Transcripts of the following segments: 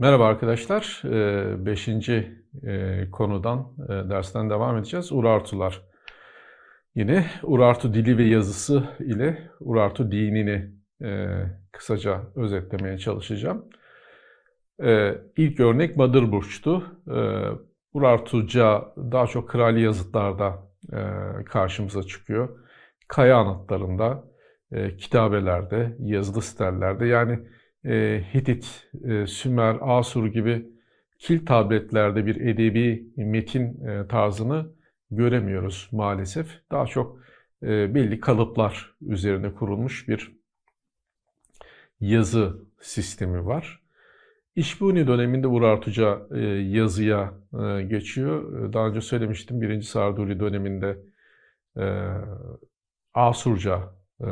Merhaba arkadaşlar. Ee, Beşinci e, konudan, e, dersten devam edeceğiz. Urartular. Yine Urartu dili ve yazısı ile Urartu dinini e, kısaca özetlemeye çalışacağım. İlk örnek Madırburç'tu. Urartuca daha çok krali yazıtlarda karşımıza çıkıyor. Kaya anıtlarında, kitabelerde, yazılı stellerde yani e, Hitit, e, Sümer, Asur gibi kil tabletlerde bir edebi metin e, tarzını göremiyoruz maalesef. Daha çok e, belli kalıplar üzerine kurulmuş bir yazı sistemi var. İşbuni döneminde Urartuca e, yazıya e, geçiyor. Daha önce söylemiştim 1. Sarduri döneminde e, Asurca e,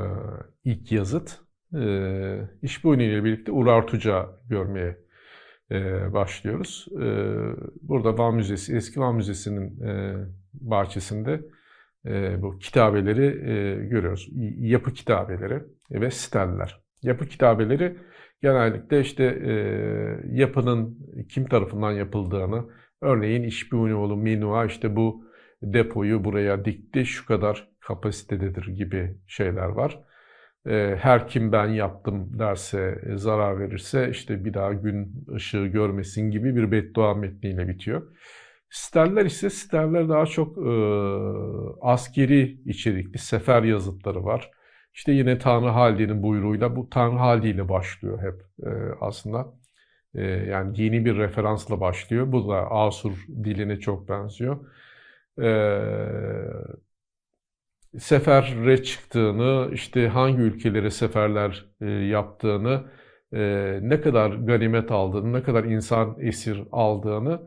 ilk yazıt e, iş boyunu ile birlikte Urartuca görmeye e, başlıyoruz. E, burada Van Müzesi, eski Van Müzesi'nin e, bahçesinde e, bu kitabeleri görüyoruz. Yapı kitabeleri ve steller. Yapı kitabeleri genellikle işte yapının kim tarafından yapıldığını, örneğin İşbunioğlu Minua işte bu depoyu buraya dikti, şu kadar kapasitededir gibi şeyler var. Ee, her kim ben yaptım derse, e, zarar verirse işte bir daha gün ışığı görmesin gibi bir beddua metniyle bitiyor. Sterler ise sterler daha çok e, askeri içerikli sefer yazıtları var. İşte yine Tanrı Hali'nin buyruğuyla bu Tanrı Hali ile başlıyor hep e, aslında. E, yani yeni bir referansla başlıyor. Bu da Asur diline çok benziyor. E, sefere çıktığını, işte hangi ülkelere seferler e, yaptığını, e, ne kadar ganimet aldığını, ne kadar insan esir aldığını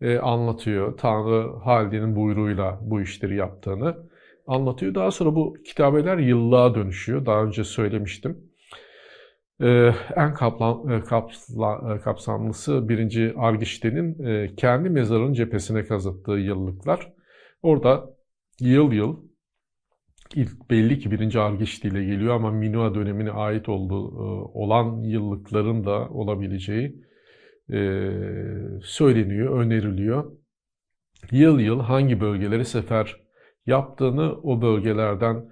e, anlatıyor. Tanrı Halide'nin buyruğuyla bu işleri yaptığını anlatıyor. Daha sonra bu kitabeler yıllığa dönüşüyor. Daha önce söylemiştim. En kaplan, kapla, e, kapsamlısı 1. Argişte'nin kendi mezarının cephesine kazıttığı yıllıklar. Orada yıl yıl ilk belli ki birinci ile geliyor ama Minoa dönemine ait olduğu e, olan yıllıkların da olabileceği e, söyleniyor, öneriliyor. Yıl yıl hangi bölgeleri sefer yaptığını, o bölgelerden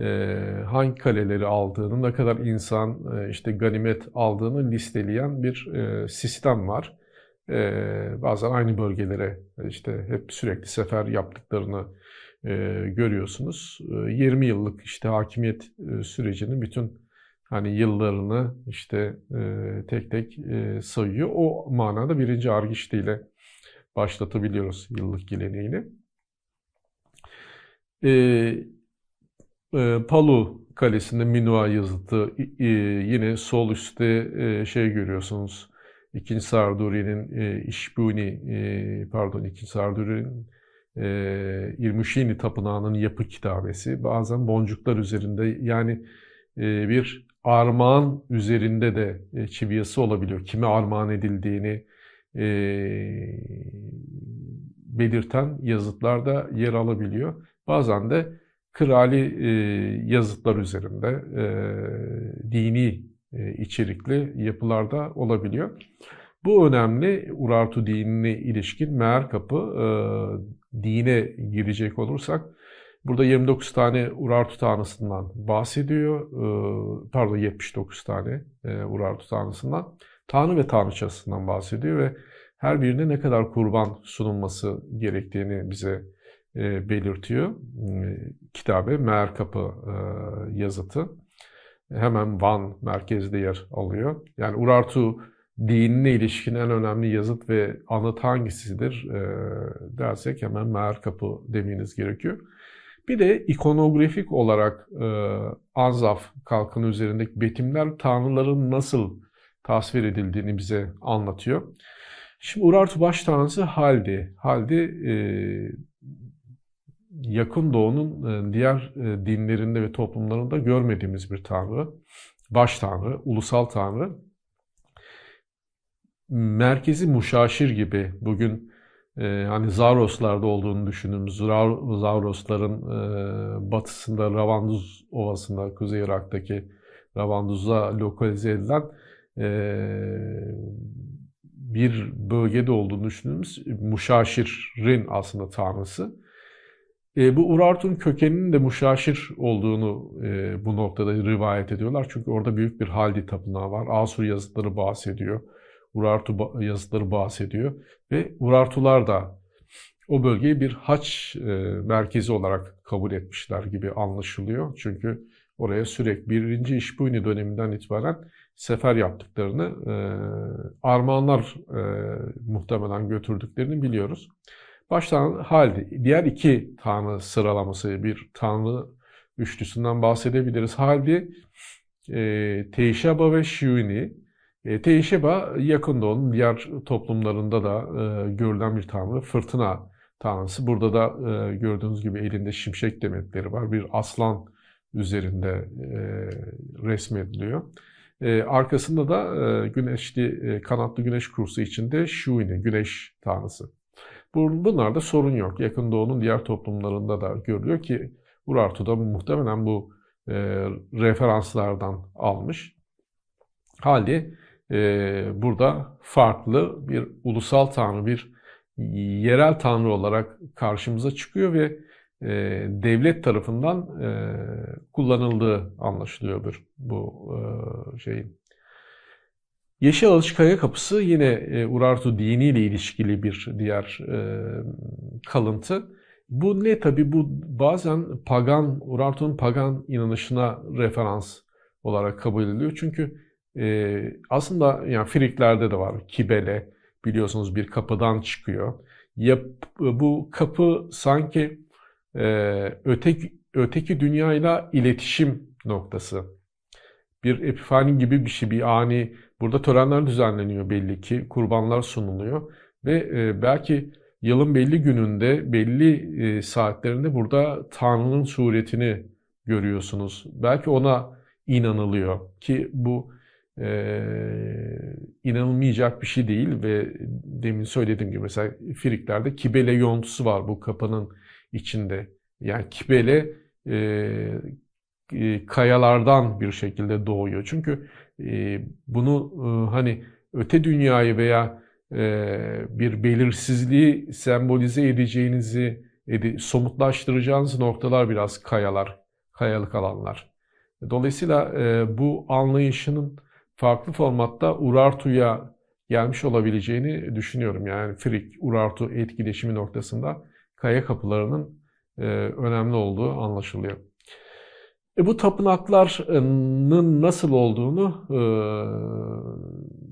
e, hangi kaleleri aldığını, ne kadar insan işte ganimet aldığını listeleyen bir sistem var. Bazen aynı bölgelere işte hep sürekli sefer yaptıklarını e, görüyorsunuz. E, 20 yıllık işte hakimiyet e, sürecinin bütün hani yıllarını işte e, tek tek e, sayıyor. O manada birinci Argişti ile başlatabiliyoruz yıllık geleneğini. E, e, Palu Kalesi'nde Minua yazıtı e, yine sol üstte e, şey görüyorsunuz. İkinci Sarduri'nin e, İşbuni, e, pardon ikinci Sarduri'nin e, İrmüşini Tapınağı'nın yapı kitabesi, bazen boncuklar üzerinde yani e, bir armağan üzerinde de e, çiviyası olabiliyor. Kime armağan edildiğini e, belirten yazıtlar da yer alabiliyor. Bazen de krali e, yazıtlar üzerinde e, dini e, içerikli yapılarda olabiliyor. Bu önemli Urartu dinine ilişkin meğer kapı e, dine girecek olursak burada 29 tane Urartu tanrısından bahsediyor. E, pardon 79 tane e, Urartu tanrısından. Tanrı ve tanrıçasından bahsediyor ve her birine ne kadar kurban sunulması gerektiğini bize e, belirtiyor. E, kitabe Meğer Kapı yazıtı. Hemen Van merkezde yer alıyor. Yani Urartu dinine ilişkin en önemli yazıt ve anıt hangisidir e, dersek hemen Meğer Kapı demeniz gerekiyor. Bir de ikonografik olarak e, Anzaf kalkanı üzerindeki betimler tanrıların nasıl tasvir edildiğini bize anlatıyor. Şimdi Urartu baş tanrısı Haldi. Haldi e, yakın doğunun e, diğer e, dinlerinde ve toplumlarında görmediğimiz bir tanrı. Baş tanrı, ulusal tanrı merkezi muşaşir gibi bugün e, hani Zavroslarda olduğunu düşündüğümüz Zavrosların e, batısında Ravanduz Ovası'nda Kuzey Irak'taki Ravanduz'a lokalize edilen e, bir bölgede olduğunu düşündüğümüz Muşaşir'in aslında tanrısı. E, bu Urartu'nun kökeninin de Muşaşir olduğunu e, bu noktada rivayet ediyorlar. Çünkü orada büyük bir Haldi tapınağı var. Asur yazıtları bahsediyor. Urartu yazıtları bahsediyor. Ve Urartular da o bölgeyi bir haç e, merkezi olarak kabul etmişler gibi anlaşılıyor. Çünkü oraya sürekli birinci İşbuyni döneminden itibaren sefer yaptıklarını, e, armağanlar e, muhtemelen götürdüklerini biliyoruz. Baştan Haldi, diğer iki tanrı sıralaması, bir tanrı üçlüsünden bahsedebiliriz. Haldi, e, Teişeba ve Şiuni. E, Teişeba yakın doğunun diğer toplumlarında da e, görülen bir tanrı. Fırtına tanrısı. Burada da e, gördüğünüz gibi elinde şimşek demetleri var. Bir aslan üzerinde e, resmediliyor. E, arkasında da e, güneşli, e, kanatlı güneş kursu içinde Şuini, güneş tanrısı. Bunlarda sorun yok. Yakın Doğu'nun diğer toplumlarında da görülüyor ki Urartu da muhtemelen bu e, referanslardan almış. Halde e, burada farklı bir ulusal tanrı, bir yerel tanrı olarak karşımıza çıkıyor ve e, devlet tarafından e, kullanıldığı anlaşılıyordur bu e, şeyin. Yeşil Alış Kaya Kapısı yine Urartu diniyle ilişkili bir diğer kalıntı. Bu ne tabi bu bazen pagan, Urartu'nun pagan inanışına referans olarak kabul ediliyor. Çünkü e, aslında yani Friklerde de var. Kibele biliyorsunuz bir kapıdan çıkıyor. Yap, bu kapı sanki e, öteki, öteki dünyayla iletişim noktası. Bir epifani gibi bir şey, bir ani. Burada törenler düzenleniyor belli ki, kurbanlar sunuluyor ve e, belki yılın belli gününde, belli e, saatlerinde burada Tanrı'nın suretini görüyorsunuz. Belki ona inanılıyor ki bu e, inanılmayacak bir şey değil ve demin söylediğim gibi mesela Friklerde kibele yontusu var bu kapının içinde. Yani kibele e, e, kayalardan bir şekilde doğuyor. Çünkü e, bunu e, hani öte dünyayı veya e, bir belirsizliği sembolize edeceğinizi, ed somutlaştıracağınız noktalar biraz kayalar, kayalık alanlar. Dolayısıyla e, bu anlayışının farklı formatta Urartu'ya gelmiş olabileceğini düşünüyorum. Yani Frik-Urartu etkileşimi noktasında kaya kapılarının e, önemli olduğu anlaşılıyor. E bu tapınakların nasıl olduğunu e,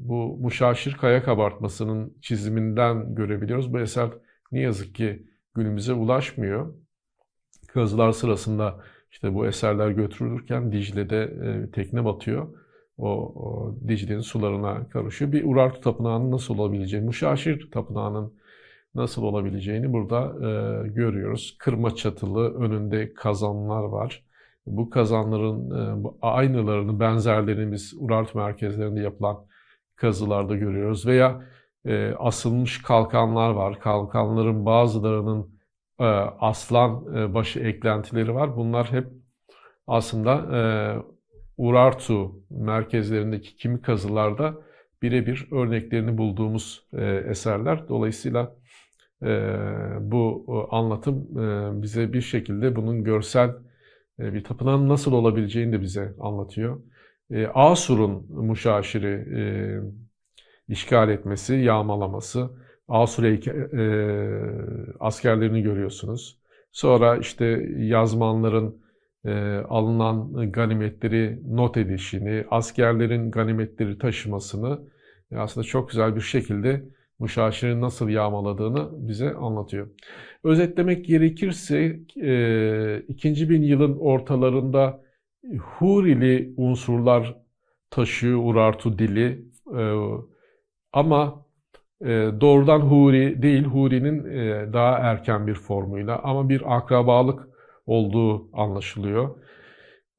bu Muşaşir Kaya Kabartması'nın çiziminden görebiliyoruz. Bu eser ne yazık ki günümüze ulaşmıyor. Kazılar sırasında işte bu eserler götürülürken Dicle'de e, tekne batıyor o, o Dicle'nin sularına karışıyor. Bir Urartu Tapınağı'nın nasıl olabileceğini, Muşaşir Tapınağı'nın nasıl olabileceğini burada e, görüyoruz. Kırma çatılı, önünde kazanlar var. Bu kazanların e, aynılarını, benzerlerini Urartu merkezlerinde yapılan kazılarda görüyoruz. Veya e, asılmış kalkanlar var. Kalkanların bazılarının e, aslan e, başı eklentileri var. Bunlar hep aslında e, Urartu merkezlerindeki kimi kazılarda birebir örneklerini bulduğumuz e, eserler. Dolayısıyla e, bu anlatım e, bize bir şekilde bunun görsel bir tapınağın nasıl olabileceğini de bize anlatıyor. Asur'un Muşaşir'i işgal etmesi, yağmalaması, Asur askerlerini görüyorsunuz. Sonra işte yazmanların e, alınan ganimetleri not edişini, askerlerin ganimetleri taşımasını e, aslında çok güzel bir şekilde Muşaşir'in nasıl yağmaladığını bize anlatıyor. Özetlemek gerekirse e, ikinci bin yılın ortalarında Hurili unsurlar taşıyor Urartu dili e, ama e, doğrudan Huri değil, Huri'nin e, daha erken bir formuyla ama bir akrabalık olduğu anlaşılıyor.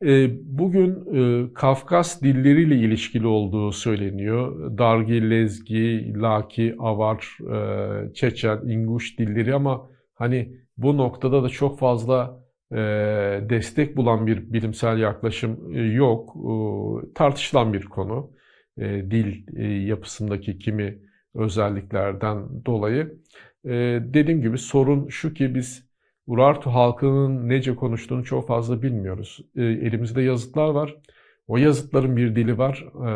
E, bugün e, Kafkas dilleriyle ilişkili olduğu söyleniyor. Dargi, Lezgi, Laki, Avar, e, Çeçen, İnguş dilleri ama hani bu noktada da çok fazla destek bulan bir bilimsel yaklaşım yok. Tartışılan bir konu. Dil yapısındaki kimi özelliklerden dolayı. E, dediğim gibi sorun şu ki biz Urartu halkının nece konuştuğunu çok fazla bilmiyoruz. E, elimizde yazıtlar var. O yazıtların bir dili var. E,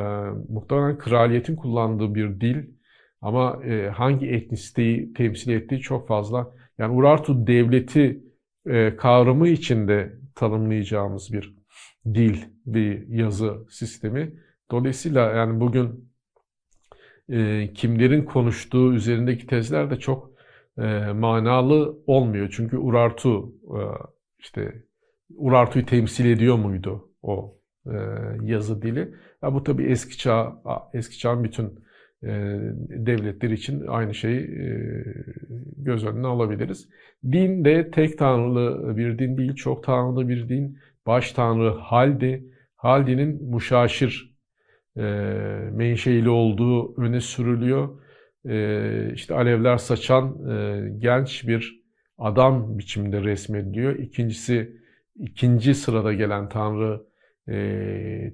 muhtemelen kraliyetin kullandığı bir dil. Ama e, hangi etnisiteyi temsil ettiği çok fazla. Yani Urartu devleti e, kavramı içinde tanımlayacağımız bir dil, bir yazı sistemi. Dolayısıyla yani bugün e, kimlerin konuştuğu üzerindeki tezler de çok e, manalı olmuyor. Çünkü Urartu e, işte Urartu'yu temsil ediyor muydu o e, yazı dili? Ya bu tabii eski çağ, eski çağın bütün e, devletler için aynı şeyi e, göz önüne alabiliriz. Din de tek tanrılı bir din değil, çok tanrılı bir din. Baş tanrı Haldi, Haldi'nin muşaşir e, menşeili olduğu öne sürülüyor. E, işte alevler saçan e, genç bir adam biçimde resmediliyor. İkincisi, ikinci sırada gelen tanrı e,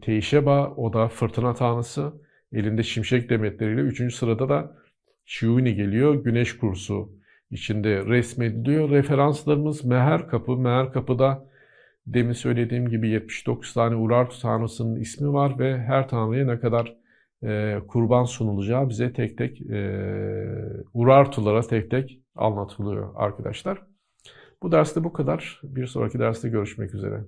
o da fırtına tanrısı. Elinde şimşek demetleriyle. Üçüncü sırada da Chiuni geliyor. Güneş kursu içinde resmediliyor. Referanslarımız Meher Kapı. Meher Kapı'da demin söylediğim gibi 79 tane Urartu tanrısının ismi var ve her tanrıya ne kadar e, kurban sunulacağı bize tek tek e, Urartulara tek tek anlatılıyor arkadaşlar. Bu derste bu kadar. Bir sonraki derste görüşmek üzere.